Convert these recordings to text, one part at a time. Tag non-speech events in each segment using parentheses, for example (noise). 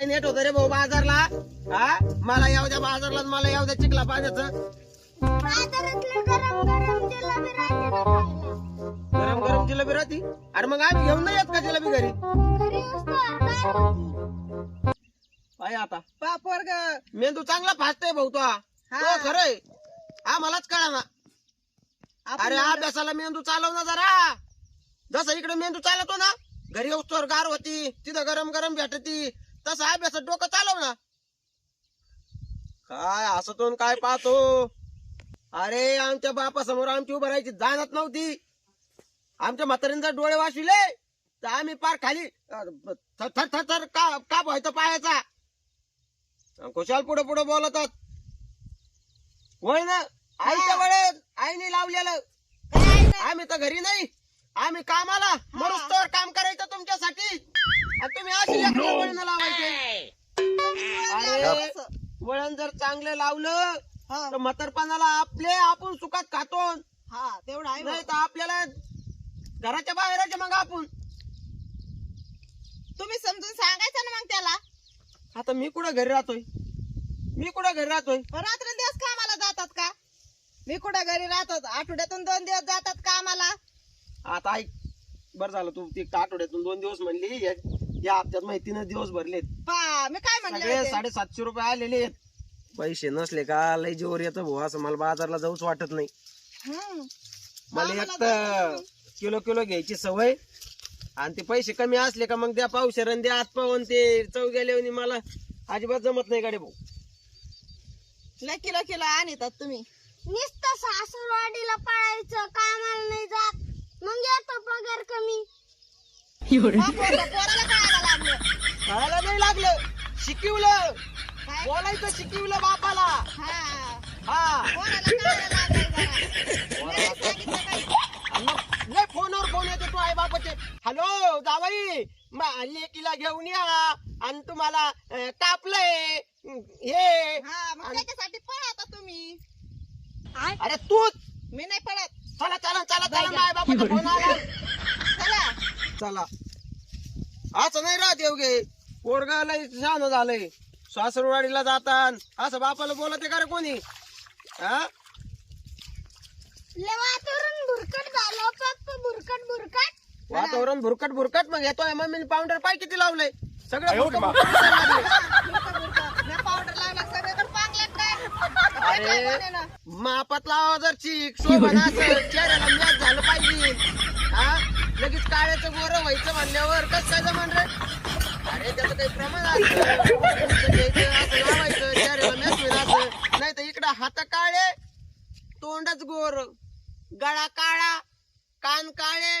काय नेट होतं रे भाऊ बाजारला? हा? मला येऊ द्या बाजारला मला येऊ द्या चिखला पाण्याचं. बाजारातलं गरम गरम जिलेबी राहते ना खायला. गरम गरम जिलेबी राहती? अरे मग आम्ही घेऊन नाही येत का जिलेबी घरी? काय? काय आता. बाप वर्ग. मेंदू चांगला फाटतोय भाऊ तो. हा. तो खरंय. आम्हालाच कळा ना अरे अभ्यासाला मेंदू चालव ना जरा. जसं इकडे मेंदू चालवतो ना घरी येऊस्तोवर गार होती तिथं गरम गरम भेटती. तसं अभ्यासात डोकं चालव ना. काय हसतून काय पाहतो? अरे आमच्या बापासमोर आमची उभं राहायची जाणत नव्हती. आमच्या म्हातारीने जर डोळे वाचविले तर आम्ही पार खाली थर थर थर थर का का व्हायचं पायाचा? खुशाल पुढे पुढे बोलतात होय ना? आईच्या वेळेस आईने लावलेलं. आम्ही तर घरी नाही. आम्ही कामाला मरुस्तवर काम करायचं. चांगलं लावलं तर म्हातारपणाला आपले आपण सुखात खातो हा तेवढं आहे नाही तर आपल्याला घराच्या बाहेरच मग आपण. तुम्ही समजून सांगायचं ना मग त्याला. आता मी कुठं घरी राहतोय? मी कुठं घरी राहतोय? रात्र दिवस कामाला जातात का? मी कुठं घरी राहतो? आठवड्यातून दोन दिवस जातात कामाला. आता ऐक बरं झालं तू ते आठवड्यातून दोन दिवस म्हणली या या हप्त्यात माहितीनं दिवस भरलेत. पा मी काय म्हणले सगळे होते? साडेसातशे रुपये आलेले आहेत. पैसे नसले का लय जोर येतं भाऊ असं मला बाजारला जाऊच वाटत नाही. मला एक तर किलो किलो घ्यायची सवय आणि ते पैसे कमी असले का मग द्या पावशेर आणि द्या आत ते चव गेले मला अजिबात जमत नाही गाडी भाऊ. लय किलो किलो आणतात तुम्ही. नुसतं सासूरवाडीला पळायचं कामाला नाही जात. मग येतो पगार कमी. पोराला कळायला लागलं. कळायला नाही लागलं. शिकवलं? बोलायचं शिकवलं बापाला. हा. हा. लय फोनवर फोन येतो तू आई बापाचे. हॅलो जावाई मा- लेकीला घेऊन या. आणि तुम्हाला अं, कापलंय. अं, हे हा त्याच्यासाठी पळा तुम्ही. अरे तूच. मी नाही पळत. चला चला चला चला माय बापाचा फोन आला. चला. चला. असं नाही राहत येवगे पोरगाला शहाणं झालंय. सासरवाडीला जातात असं बापाला बोलत का रे कोणी? हा? लय वातावरण भुरकट झालं भुरकट भुरकट. वातावरण भुरकट भुरकट मग येतोय. मम्मीने पावडर पाय किती लावलंय सगळं भुरकट भुरकट दिसायला लागलंय. मी पावडर लावला सगळीकडे पांगल्यात काय अरे काय ना मापात लावा जर चीक शोभन असं चेहऱ्याला मॅच झालं पाहिजे. हा? लगेच काळ्याचं गोरं व्हायचं म्हणल्यावर कसं काय जमान रे अरे त्याचं काही प्रमाण नाही तर इकडं हात काळे तोंडच गोर. गळा काळा कान काळे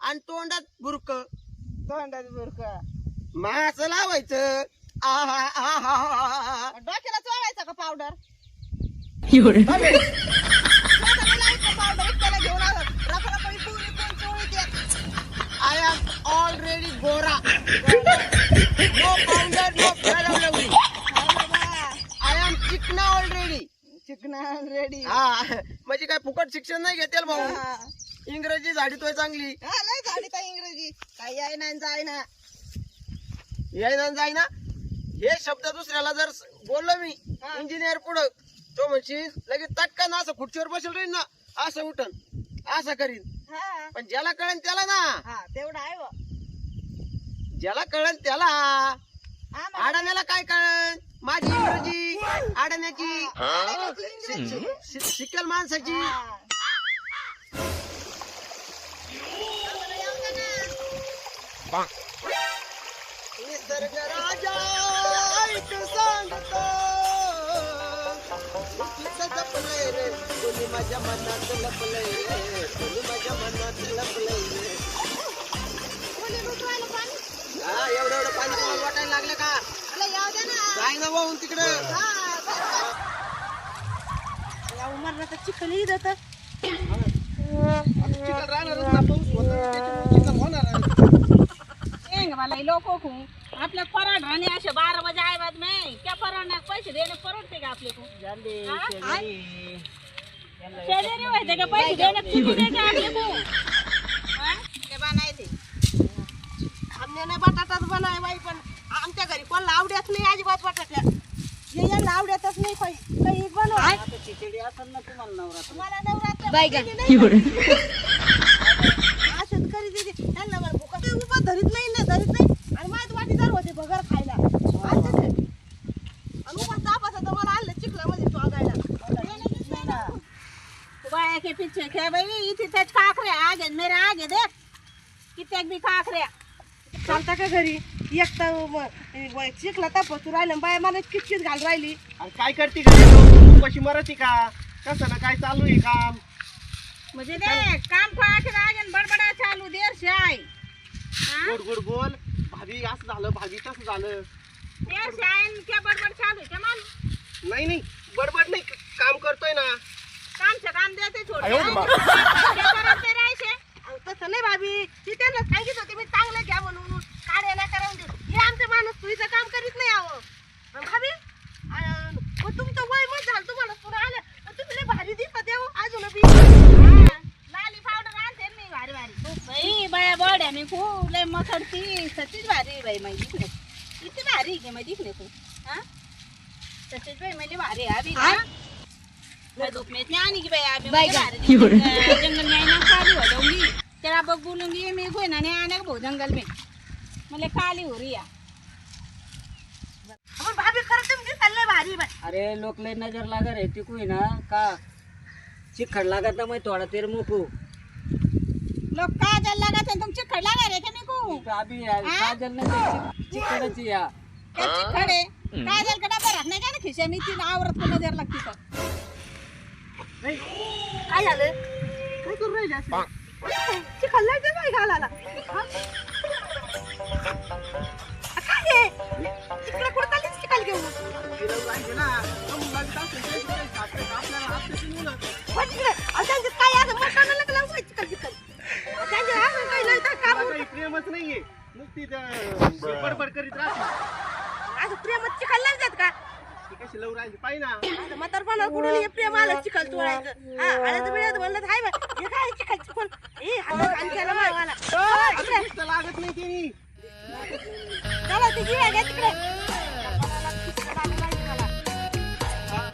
आणि तोंडात बुरक. तोंडात बुरक. मग असं लावायचं आहा आहा आहा डोक्याला चोळायचा का पावडर आहा. पावडर घेऊन पुरी कोण चोळी I am already Gora. (laughs) no powder, no lovely. I am चिकना already. चिकना रेडी हा. म्हणजे काय फुकट शिक्षण नाही घेतेल भाऊ? इंग्रजी झाडीतोय चांगली. लय झाली का इंग्रजी. काही आहे ना जाय ना. याय ना जाय ना. हे शब्द दुसऱ्याला जर बोललो मी हा. इंजिनियर पुढं तो म्हणशील लगेच तटकन असं खुर्चीवर बसेल राहील ना. असं उठन. असं करीन. हा. पण ज्याला कळन त्याला ना. हा तेवढं आहे व. ज्याला कळन त्याला. हा, मग. अडाण्याला काय कळन? माझी इंग्रजी आडाण्याची. इंग्रजी. शि- शि- शिकेल माणसाची. हा. निसर्ग राजा. माझ्या मनात लपलंय कोणी माझ्या मनात लपलंय? हा एवढं एवढं पाणी तुम्हाला वाटायला लागलं का? अरे येऊ दे ना. जाय ना वाहून तिकडं. बरं. या उमरला चिखल येत होतं. चिखल राहणारच ना पाऊस होता त्याच्यामुळे चिखल होणार एंग मला लोक को आपल्या पराड राहणे असे बारा वाजे आहे बाद नाही त्या पराडण्यात पैसे देणे परवडते का आपले? शेजारी व्हायचे का? पैसे देणे किती देते आपले को हा? ते बनायचे. आमने बटाटाच बनाय बाई पण आमच्या घरी कोणाला आवडत नाही अजिबात बटाट्या. हे यांना आवडतच नाही काही काही बनव. खिचडी असेल ना तुम्हाला नवरात्र. मला नवरात्र. असंच करी दिली त्यांना भुका काही उभा धरीत नाही ना धरीत नाही आणि माझ्या वाटीदार होते बगर खायला असंच आहे. आणि उभा तापासा तर मला आणलं चिखलामध्ये चोगायला बाया क्या भाई इथे त्याच काकऱ्या आगे मेरे आगे देख कित्येक बी काकऱ्या चालता का घरी? एक तर म- व- चिखला तापसू राहिलं बाया मला किचकीच घाल राहिली. अरे काय करते कशी मराठी का? कसं ना काय चालू आहे काम? म्हणजे देख काम पाके आगे बडबडा चालू देर से आई हाँ? गोड गोड बोल. भाभी असं झालं भाभी तसं झालं. देर से आई क्या बडबड चालू है क्या मालूम नाही नाही बडबड नाही काम करतोय ना. काम से काम देते छोड़ अयो बाप. क्या करते रहे से अहो, तसं नाही भाभी. ती त्यांना सांगित होती मी चांगलं घ्या म्हणून. काढ्या ना करा म्हणजे हे आमचे माणूस तुझं काम करीत नाही आहो आणि भाभी अं, मग तुमचं वय मग झालं तुम्हाला पुन्हा आलं. आणि तुम्ही लय भारी दिसत आहे हो, अजून बी. हाँ, लाली आणते मी भारी भारी. बाई बाया बॉड्या मी खूप लय मसडती सच्चीच भारी आहे बाई मैं दिखने इतनी भारी है क्या मैं दिखने को हाँ भाई मैं भारी है अभी हाँ? मैं धूप में इतनी आने की भाई का। जंगल में हो जाऊँगी तेरा बग बोलूँगी मेरे को ना नहीं आने को जंगल में मतलब काली हो रही है अरे लोक लय नज़र लागा रे तिकू ना का? चिखड लागत ना मैं थोड़ा तेर मुकू. लोग काजल लगा थे तुम चिखड़ लगा रहे क्या मेरे को? अभी काजल नहीं चिखडच या. क्या चिखड़ काजल का डब्बा रखने का ना खिसे में तीन औरत को नज़र लगती तो काय झालं? काय करू राहिले असं? चिखल ते बाई घालायला हा? काय आहे? तिकडे कुठं चाललीस चिखल घेऊन? आपल्याला प्रेम आलं चिखल तोडायचं. हा आलं तर वेळेत म्हणलं हाय